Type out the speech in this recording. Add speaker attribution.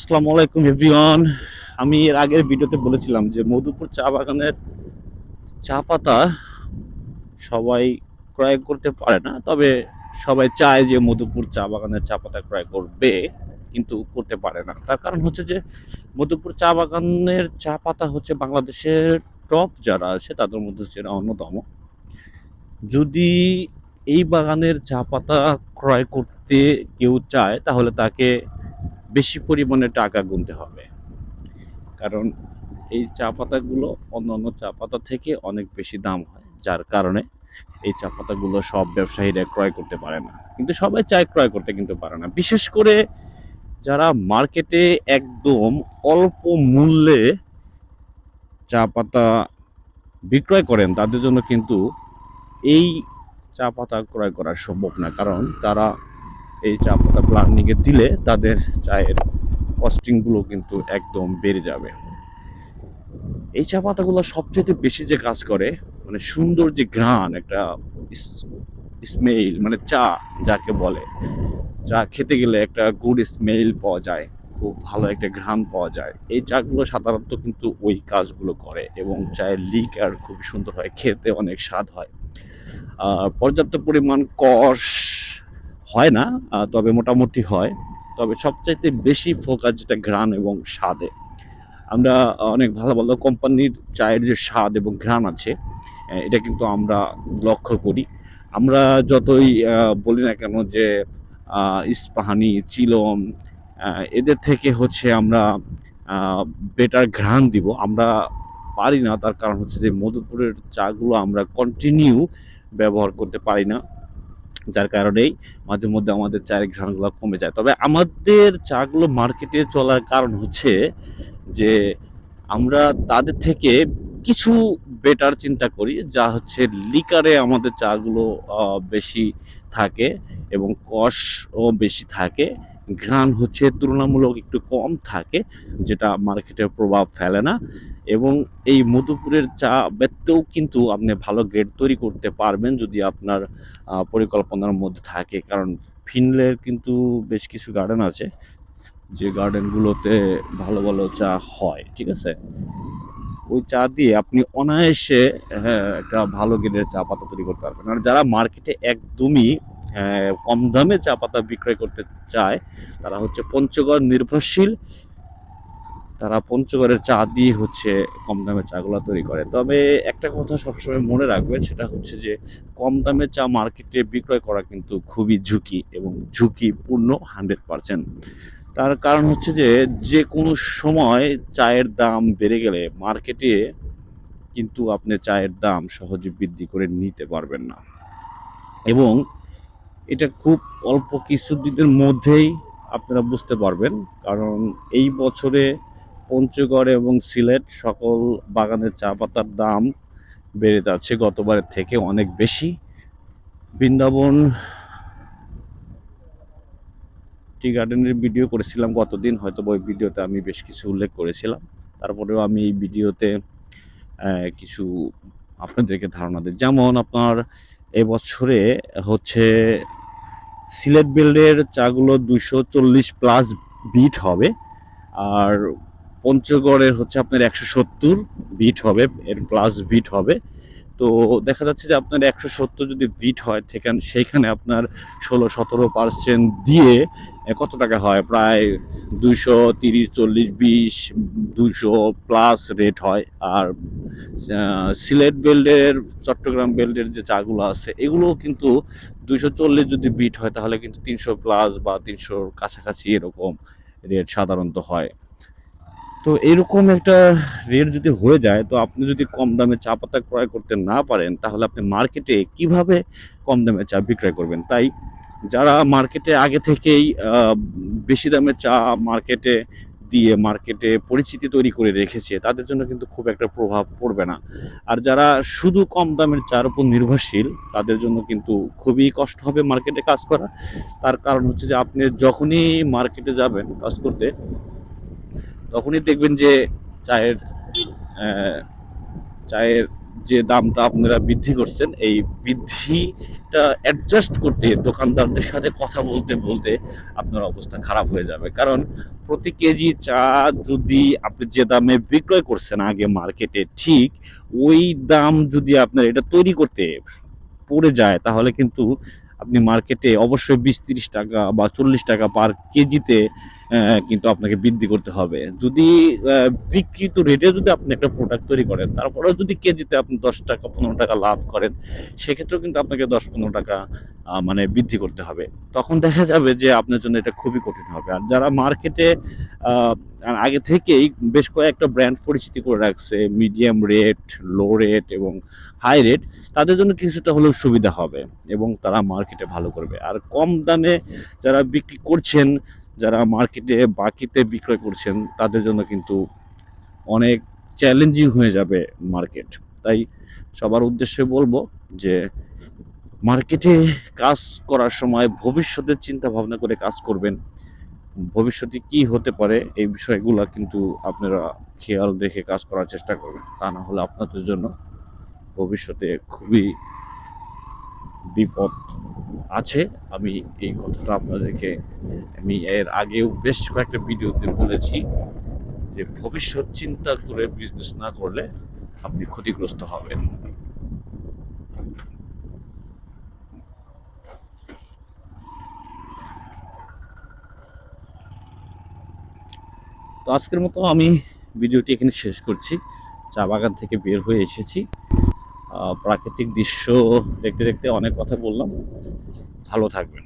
Speaker 1: আসসালামু আলাইকুম, এভরিওয়ান। আমি এর আগের ভিডিওতে বলেছিলাম যে মধুপুর চা বাগানের চা পাতা সবাই ক্রয় করতে পারে না, তবে সবাই চায় যে মধুপুর চা বাগানের চা পাতা ক্রয় করবে, কিন্তু করতে পারে না। তার কারণ হচ্ছে যে মধুপুর চা বাগানের চা পাতা হচ্ছে বাংলাদেশের টপ যারা আছে, তাদের মধ্যে হচ্ছে অন্যতম। যদি এই বাগানের চা পাতা ক্রয় করতে কেউ চায়, তাহলে তাকে বেশি পরিমাণে টাকা গুনতে হবে। কারণ এই চা পাতাগুলো অন্যান্য চা পাতা থেকে অনেক বেশি দাম হয়, যার কারণে এই চা পাতাগুলো সব ব্যবসায়ীরা ক্রয় করতে পারে না। কিন্তু সবাই চায় ক্রয় করতে কিন্তু পারে না। বিশেষ করে যারা মার্কেটে একদম অল্প মূল্যে চা পাতা বিক্রয় করেন, তাদের জন্য কিন্তু এই চা পাতা ক্রয় করা সম্ভব না। কারণ তারা এই চা পাতা প্লান্টিংয়ে দিলে তাদের চায়ের কস্টিংগুলো কিন্তু একদম বেড়ে যাবে। এই চা পাতাগুলো সবচেয়ে বেশি যে কাজ করে মানে সুন্দর যে ঘ্রাণ, একটা স্মেল মানে চা যাকে বলে, চা খেতে গেলে একটা গুড স্মেল পাওয়া যায়, খুব ভালো একটা ঘ্রাণ পাওয়া যায়। এই চাগুলো সাধারণত কিন্তু ওই কাজগুলো করে এবং চায়ের লিক আর খুব সুন্দর হয়, খেতে অনেক স্বাদ হয়। পর্যাপ্ত পরিমাণ কষ হয় না তবে মোটামুটি হয়। তবে সবচাইতে বেশি ফোকাস যেটা ঘ্রাণ এবং স্বাদে। আমরা অনেক ভালো ভালো কোম্পানির চায়ের যে স্বাদ এবং ঘ্রাণ আছে এটা কিন্তু আমরা লক্ষ্য করি। আমরা যতই বলি না কেন যে ইস্পাহানি, চিলম এদের থেকে হচ্ছে আমরা বেটার ঘ্রাণ দিব। আমরা পারি না, তার কারণ হচ্ছে যে মধুপুরের চাগুলো আমরা কন্টিনিউ ব্যবহার করতে পারি না। যার কারণেই মাঝে মধ্যে আমাদের চায়ের ঘ্রাণগুলো কমে যায়। তবে আমাদের চাগুলো মার্কেটে চলার কারণ হচ্ছে যে আমরা তাদের থেকে কিছু বেটার চিন্তা করি, যা হচ্ছে লিকারে আমাদের চাগুলো বেশি থাকে এবং কষও বেশি থাকে। ঘ্রাণ হচ্ছে তুলনামূলক একটু কম থাকে যেটা মার্কেটে প্রভাব ফেলে না। এবং এই মধুপুরের চা ব্যতেও কিন্তু আপনি ভালো গ্রেড তৈরি করতে পারবেন যদি আপনার পরিকল্পনার মধ্যে থাকে। কারণ ফিনলের কিন্তু বেশ কিছু গার্ডেন আছে যে গার্ডেনগুলোতে ভালো ভালো চা হয় ঠিক আছে? ওই চা দিয়ে আপনি অনায়াসে হ্যাঁ, একটা ভালো গ্রেডের চা পাতা তৈরি করতে পারবেন। আর যারা মার্কেটে একদমই কম দামে চা পাতা বিক্রয় করতে চায়, তারা হচ্ছে পঞ্চগড় নির্ভরশীল। তারা পঞ্চগড়ের চা দিয়ে হচ্ছে কম দামে চাগুলো তৈরি করে। তবে একটা কথা সবসময় মনে রাখবেন, সেটা হচ্ছে যে কম দামে চা মার্কেটে বিক্রয় করা কিন্তু খুবই ঝুঁকি এবং ঝুঁকিপূর্ণ হান্ড্রেড পার্সেন্ট। তার কারণ হচ্ছে যে যে কোনো সময় চায়ের দাম বেড়ে গেলে মার্কেটে কিন্তু আপনি চায়ের দাম সহজে বৃদ্ধি করে নিতে পারবেন না। এবং এটা খুব অল্প কিছুদিনের মধ্যেই আপনারা বুঝতে পারবেন। কারণ এই বছরে পঞ্চগড় এবং সিলেট সকল বাগানের চা পাতার দাম বেড়ে যাচ্ছে, গতবারের থেকে অনেক বেশি। বৃন্দাবন টি গার্ডেনের ভিডিও করেছিলাম গতদিন, হয়তো ওই ভিডিওতে আমি বেশ কিছু উল্লেখ করেছিলাম। তারপরেও আমি এই ভিডিওতে কিছু আপনাদেরকে ধারণা দিই। যেমন আপনার এবছরে হচ্ছে সিলেট বিল্ডের চাগুলো দুশো চল্লিশ প্লাস বিট হবে। আর পঞ্চগড়ের হচ্ছে আপনার একশো সত্তর বিট হবে, এর প্লাস বিট হবে। তো দেখা যাচ্ছে যে আপনার একশো সত্তর যদি বিট হয় সেইখানে আপনার ষোলো সতেরো পার্সেন্ট দিয়ে কত টাকা হয়? প্রায় দুইশো তিরিশ চল্লিশ বিশ দুইশো প্লাস রেট হয়। আর সিলেট বেল্টের, চট্টগ্রাম বেল্টের যে চাগুলো আছে এগুলো কিন্তু দুইশো চল্লিশ যদি বিট হয়, তাহলে কিন্তু তিনশো প্লাস বা তিনশোর কাছাকাছি এরকম রেট সাধারণত হয়। তো এরকম একটা রেট যদি হয়ে যায়, তো আপনি যদি কম দামে চা পাতা ক্রয় করতে না পারেন, তাহলে আপনি মার্কেটে কীভাবে কম দামে চা বিক্রয় করবেন? তাই যারা মার্কেটে আগে থেকেই বেশি দামে চা মার্কেটে দিয়ে মার্কেটে পরিচিতি তৈরি করে রেখেছে, তাদের জন্য কিন্তু খুব একটা প্রভাব পড়বে না। আর যারা শুধু কম দামের চার উপর নির্ভরশীল, তাদের জন্য কিন্তু খুবই কষ্ট হবে মার্কেটে কাজ করা। তার কারণ হচ্ছে যে আপনি যখনই মার্কেটে যাবেন কাজ করতে, তখনই দেখবেন যে চায়ের চায়ের যে দামটা আপনারা বৃদ্ধি করছেন, এই বৃদ্ধিটা অ্যাডজাস্ট করতে দোকানদারদের সাথে কথা বলতে বলতে আপনার অবস্থা খারাপ হয়ে যাবে। কারণ প্রতি কেজি চা যদি আপনি যে দামে বিক্রয় করছেন আগে মার্কেটে ঠিক ওই দাম যদি আপনার এটা তৈরি করতে পড়ে যায়, তাহলে কিন্তু আপনি মার্কেটে অবশ্যই বিশ তিরিশ টাকা বা চল্লিশ টাকা পার কেজিতে কিন্তু আপনাকে বৃদ্ধি করতে হবে। যদি বিক্রিত রেটে যদি আপনি একটা প্রোডাক্ট তৈরি করেন, তারপরেও যদি কেজিতে আপনি দশ টাকা, পনেরো টাকা লাভ করেন, সেক্ষেত্রেও কিন্তু আপনাকে দশ, পনেরো টাকা মানে বৃদ্ধি করতে হবে। তখন দেখা যাবে যে আপনার জন্য এটা খুবই কঠিন হবে। আর যারা মার্কেটে আগে থেকেই বেশ কয়েকটা ব্র্যান্ড পরিচিতি করে রাখছে মিডিয়াম রেট লো রেট এবং হাই রেট তাদের জন্য কিছুটা হলেও সুবিধা হবে এবং তারা মার্কেটে ভালো করবে। আর কম দামে যারা বিক্রি করছেন যারা মার্কেটে বাকিতে বিক্রয় করছেন, তাদের জন্য কিন্তু অনেক চ্যালেঞ্জিং হয়ে যাবে মার্কেট তাই সবার উদ্দেশ্যে বলব যে মার্কেটে কাজ করার সময় ভবিষ্যতের চিন্তা ভাবনা করে কাজ করবেন। ভবিষ্যতে কি হতে পারে, এই বিষয়গুলো কিন্তু আপনারা খেয়াল রেখে কাজ করার চেষ্টা করবেন। তা না হলে আপনাদের জন্য ভবিষ্যতে খুবই বিপদ আছে। আমি এই কথাটা আপনাদেরকে আমি এর আগেও বেশ কয়েকটা ভিডিওতে বলেছি যে ভবিষ্যৎ চিন্তা করে বিজনেস না করলে আপনি ক্ষতিগ্রস্ত হবেন। তো আজকের মতো আমি ভিডিওটি এখানে শেষ করছি। চা বাগান থেকে বের হয়ে এসেছি। প্রাকৃতিক দৃশ্য দেখতে দেখতে অনেক কথা বললাম। ভালো থাকবেন।